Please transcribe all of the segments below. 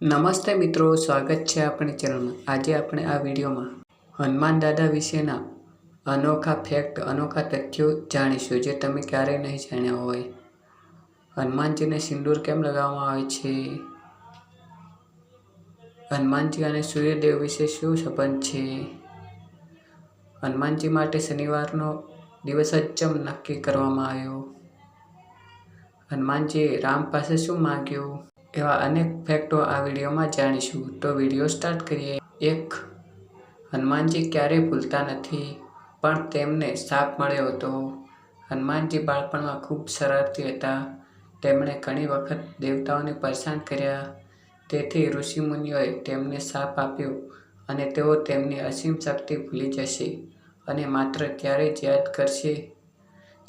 નમસ્તે મિત્રો, સ્વાગત છે આપણી ચેનલમાં. આજે આપણે આ વિડીયોમાં હનુમાન દાદા વિશેના અનોખા ફેક્ટ અનોખા તથ્યો જાણીશું, જે તમે ક્યારેય નહીં જાણ્યા હોય. હનુમાનજીને સિંદૂર કેમ લગાવવામાં આવે છે? હનુમાનજી અને સૂર્યદેવ વિશે શું સંબંધ છે? હનુમાનજી માટે શનિવારનો દિવસ જ નક્કી કરવામાં આવ્યો. હનુમાનજીએ રામ પાસે શું માંગ્યું? એવા અનેક ફેક્ટો આ વિડીયોમાં જાણીશું. તો વીડિયો સ્ટાર્ટ કરીએ. એક, હનુમાનજી ક્યારેય ભૂલતા નથી, પણ તેમને શાપ મળ્યો હતો. હનુમાનજી બાળપણમાં ખૂબ શરારતી હતા. તેમણે ઘણી વખત દેવતાઓને પરેશાન કર્યા. તેથી ઋષિમુનિઓએ તેમને શાપ આપ્યો અને તેઓ તેમની અસીમ શક્તિ ભૂલી જશે અને માત્ર ત્યારે જ યાદ કરશે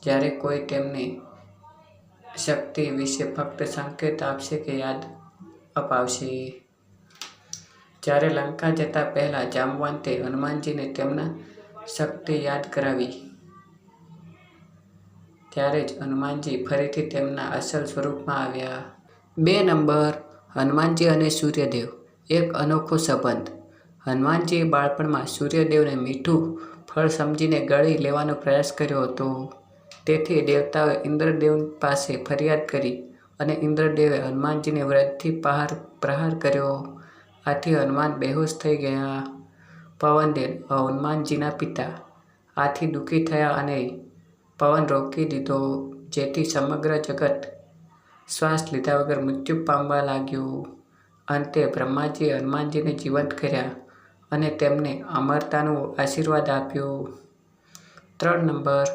જ્યારે કોઈ તેમને શક્તિ વિશે ફક્ત સંકેત આપશે કે યાદ અપાવશે. જ્યારે લંકા જતા પહેલાં જામવંતે હનુમાનજીને તેમના શક્તિ યાદ કરાવી, ત્યારે જ હનુમાનજી ફરીથી તેમના અસલ સ્વરૂપમાં આવ્યા. બે નંબર, હનુમાનજી અને સૂર્યદેવ, એક અનોખો સંબંધ. હનુમાનજીએ બાળપણમાં સૂર્યદેવને મીઠું ફળ સમજીને ગળી લેવાનો પ્રયાસ કર્યો હતો. તેથી દેવતાઓએ ઇન્દ્રદેવ પાસે ફરિયાદ કરી અને ઇન્દ્રદેવે હનુમાનજીને વ્રતથી પહાર પ્રહાર કર્યો. આથી હનુમાન બેહોશ થઈ ગયા. પવનદેવ હનુમાનજીના પિતા. આથી દુઃખી થયા અને પવન રોકી દીધો, જેથી સમગ્ર જગત શ્વાસ લીધા વગર મૃત્યુ પામવા લાગ્યું. અંતે બ્રહ્માજીએ હનુમાનજીને જીવંત કર્યા અને તેમને અમરતાનો આશીર્વાદ આપ્યો. ત્રણ નંબર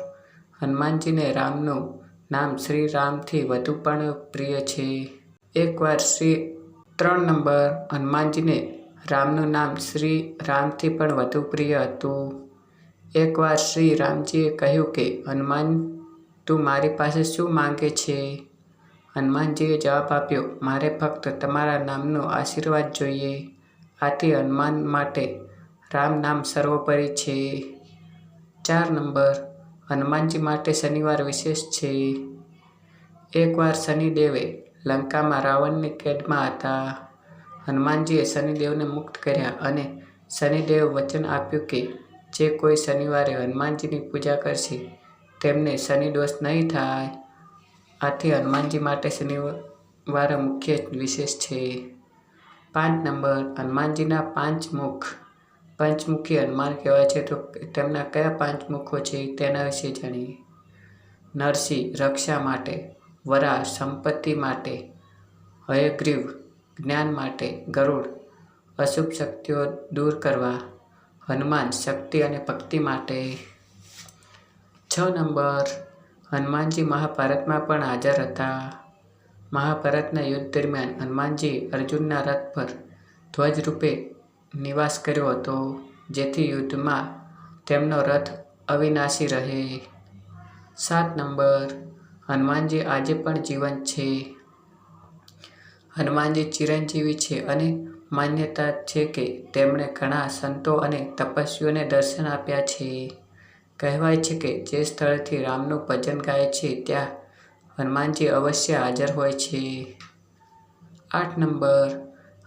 હનુમાનજીને રામનું નામ શ્રી રામથી વધુ પણ પ્રિય છે. એકવાર શ્રી ત્રણ નંબર હનુમાનજીને રામનું નામ શ્રી રામથી પણ વધુ પ્રિય હતું. એકવાર શ્રી રામજીએ કહ્યું કે, હનુમાન, તું મારી પાસે શું માંગે છે? હનુમાનજીએ જવાબ આપ્યો, મારે ફક્ત તમારા નામનો આશીર્વાદ જોઈએ. આથી હનુમાન માટે રામ નામ સર્વોપરી છે. ચાર નંબર હનુમાનજી માટે શનિવાર વિશેષ છે. એકવાર શનિદેવે લંકામાં રાવણની કેદમાં હતા. હનુમાનજીએ શનિદેવને મુક્ત કર્યા અને શનિદેવે વચન આપ્યું કે જે કોઈ શનિવારે હનુમાનજીની પૂજા કરશે, તેમને શનિ દોષ નહીં થાય. આથી હનુમાનજી માટે શનિવાર મુખ્ય વિશેષ છે. પાંચ નંબર, હનુમાનજીના પાંચ મુખ. પંચમુખી હનુમાન કહેવાય છે, તો તેમના કયા પાંચ મુખો છે તેના વિશે જાણીએ. નરસિંહ રક્ષા માટે વરા સંપત્તિ માટે, હયગ્રીવ જ્ઞાન માટે, ગરુડ અશુભ શક્તિઓ દૂર કરવા, હનુમાન શક્તિ અને ભક્તિ માટે. છ નંબર, હનુમાનજી મહાભારતમાં પણ હાજર હતા. મહાભારતના યુદ્ધ દરમિયાન હનુમાનજી અર્જુનના રથ પર ધ્વજ રૂપે નિવાસ કર્યો હતો, જેથી યુદ્ધમાં તેમનો રથ અવિનાશી રહે. સાત નંબર, હનુમાનજી આજે પણ જીવંત છે. હનુમાનજી ચિરંજીવી છે અને માન્યતા છે કે તેમણે ઘણા સંતો અને તપસ્વીઓને દર્શન આપ્યા છે. કહેવાય છે કે જે સ્થળથી રામનું ભજન ગાય છે, ત્યાં હનુમાનજી અવશ્ય હાજર હોય છે. આઠ નંબર,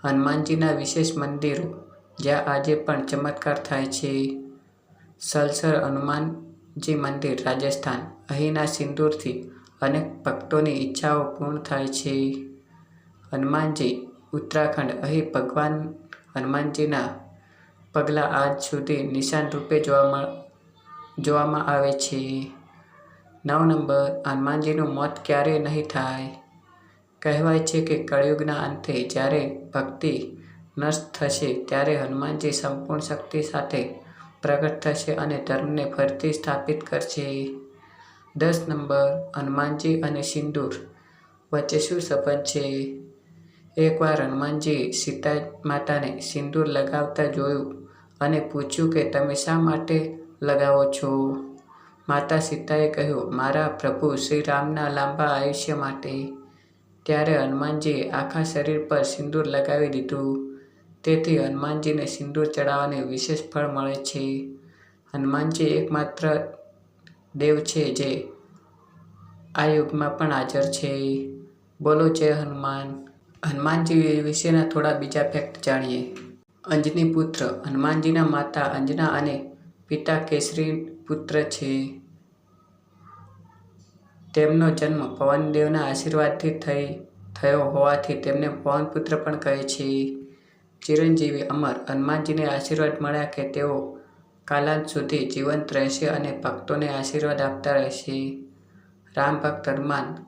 હનુમાનજીના વિશેષ મંદિરો. જ્યાં આજે પણ ચમત્કાર થાય છે. સલસર હનુમાનજી મંદિર, રાજસ્થાન. અહીંના સિંદૂરથી અનેક ભક્તોની ઈચ્છાઓ પૂર્ણ થાય છે. હનુમાનજી, ઉત્તરાખંડ. અહીં ભગવાન હનુમાનજીના પગલાં આજ સુધી નિશાન રૂપે જોવામાં જોવામાં આવે છે. નવ નંબર, હનુમાનજીનું મોત ક્યારેય નહીં થાય. કહેવાય છે કે કળિયુગના અંતે જ્યારે ભક્તિ નષ્ટ થશે ત્યારે હનુમાનજી સંપૂર્ણ શક્તિ સાથે પ્રગટ થશે અને ધર્મને ફરીથી સ્થાપિત કરશે. દસ નંબર, હનુમાનજી અને સિંદૂર વચ્ચે શું સંબંધ છે? એકવાર હનુમાનજી સીતા માતાને સિંદૂર લગાવતા જોયું અને પૂછ્યું કે તમે શા માટે લગાવો છો? માતા સીતાએ કહ્યું, મારા પ્રભુ શ્રી રામના લાંબા આયુષ્ય માટે. ત્યારે હનુમાનજીએ આખા શરીર પર સિંદૂર લગાવી દીધું. તેથી હનુમાનજીને સિંદૂર ચડાવવાને વિશેષ ફળ મળે છે. હનુમાનજી એકમાત્ર દેવ છે જે આ યુગમાં પણ હાજર છે. બોલો જય હનુમાન. હનુમાનજી વિશેના થોડા બીજા ફેક્ટ જાણીએ. અંજની પુત્ર. હનુમાનજીના માતા અંજના અને પિતા કેસરી પુત્ર છે. તેમનો જન્મ પવનદેવના આશીર્વાદથી થઈ, થયો હોવાથી તેમને પવનપુત્ર પણ કહે છે. ચિરંજીવી અમર હનુમાનજીને આશીર્વાદ મળ્યા કે તેઓ કાલાંત સુધી જીવંત રહેશે અને ભક્તોને આશીર્વાદ આપતા રહેશે. રામ ભક્ત હનુમાન.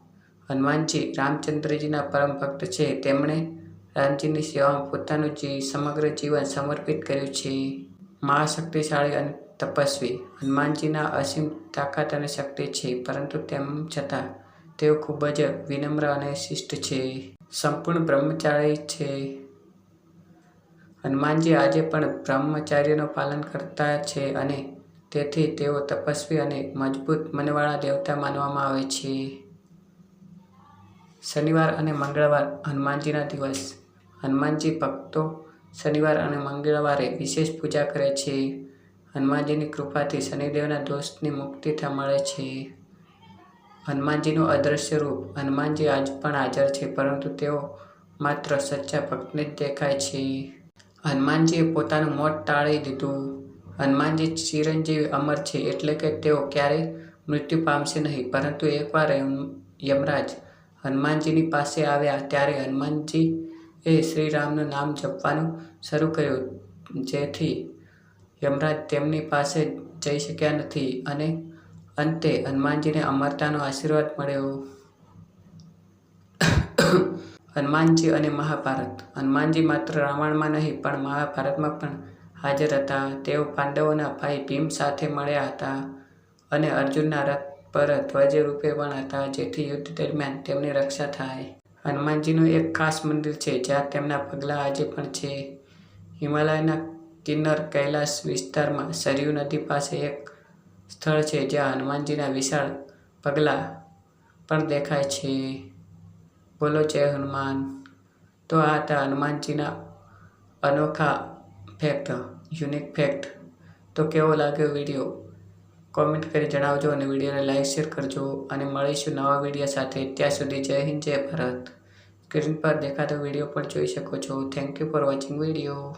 હનુમાનજી રામચંદ્રજીના પરમ ભક્ત છે. તેમણે રામજીની સેવામાં પોતાનું જી, સમગ્ર જીવન સમર્પિત કર્યું છે. મહાશક્તિશાળી અને તપસ્વી. હનુમાનજીના અસીમ તાકાત અને શક્તિ છે, પરંતુ તેમ છતાં તેઓ ખૂબ જ વિનમ્ર અને શિષ્ટ છે. સંપૂર્ણ બ્રહ્મચારી છે. હનુમાનજી આજે પણ બ્રહ્મચાર્યનું પાલન કરતા છે અને તેથી તેઓ તપસ્વી અને મજબૂત મનવાળા દેવતા માનવામાં આવે છે. શનિવાર અને મંગળવાર હનુમાનજીના દિવસ. હનુમાનજી ભક્તો શનિવાર અને મંગળવારે વિશેષ પૂજા કરે છે. હનુમાનજીની કૃપાથી શનિદેવના દોષની મુક્તિ મળે છે. હનુમાનજીનું અદ્રશ્ય રૂપ હનુમાનજી આજ પણ હાજર છે, પરંતુ તેઓ માત્ર સચ્ચા ભક્તને જ દેખાય છે. હનુમાનજીએ પોતાનું મોત ટાળી દીધું. હનુમાનજી ચિરંજીવી અમર છે એટલે કે તેઓ ક્યારેય મૃત્યુ પામશે નહીં, પરંતુ એકવાર યમરાજ હનુમાનજીની પાસે આવ્યા ત્યારે હનુમાનજી એ શ્રીરામનું નામ જપવાનું શરૂ કર્યું. જેથી યમરાજ તેમની પાસે જઈ શક્યા નથી અને અંતે હનુમાનજીને અમરતાનો આશીર્વાદ મળ્યો. હનુમાનજી અને મહાભારત. હનુમાનજી માત્ર રામાયણમાં નહીં, પણ મહાભારતમાં પણ હાજર હતા. તેઓ પાંડવોના ભાઈ ભીમ સાથે મળ્યા હતા અને અર્જુનના રથ પર ધ્વજ રૂપે પણ હતા, જેથી યુદ્ધ દરમિયાન તેમની રક્ષા થાય. હનુમાનજીનું એક ખાસ મંદિર છે, જ્યાં તેમના પગલાં આજે પણ છે. હિમાલયના કિન્નર કૈલાસ વિસ્તારમાં સરયુ નદી પાસે એક સ્થળ છે, જ્યાં હનુમાનજીના વિશાળ પગલાં પણ દેખાય છે. બોલો, જય હનુમાન. તો આ હતા હનુમાનજીના અનોખા ફેક્ટ યુનિક ફેક્ટ તો કેવો લાગ્યો વીડિયો કોમેન્ટ કરી જણાવજો અને વિડીયોને લાઈક શેર કરજો. અને મળીશું નવા વીડિયો સાથે. ત્યાં સુધી જય હિન્દ, જય ભારત. સ્ક્રીન પર દેખાતો વીડિયો પણ જોઈ શકો છો. Thank you for watching video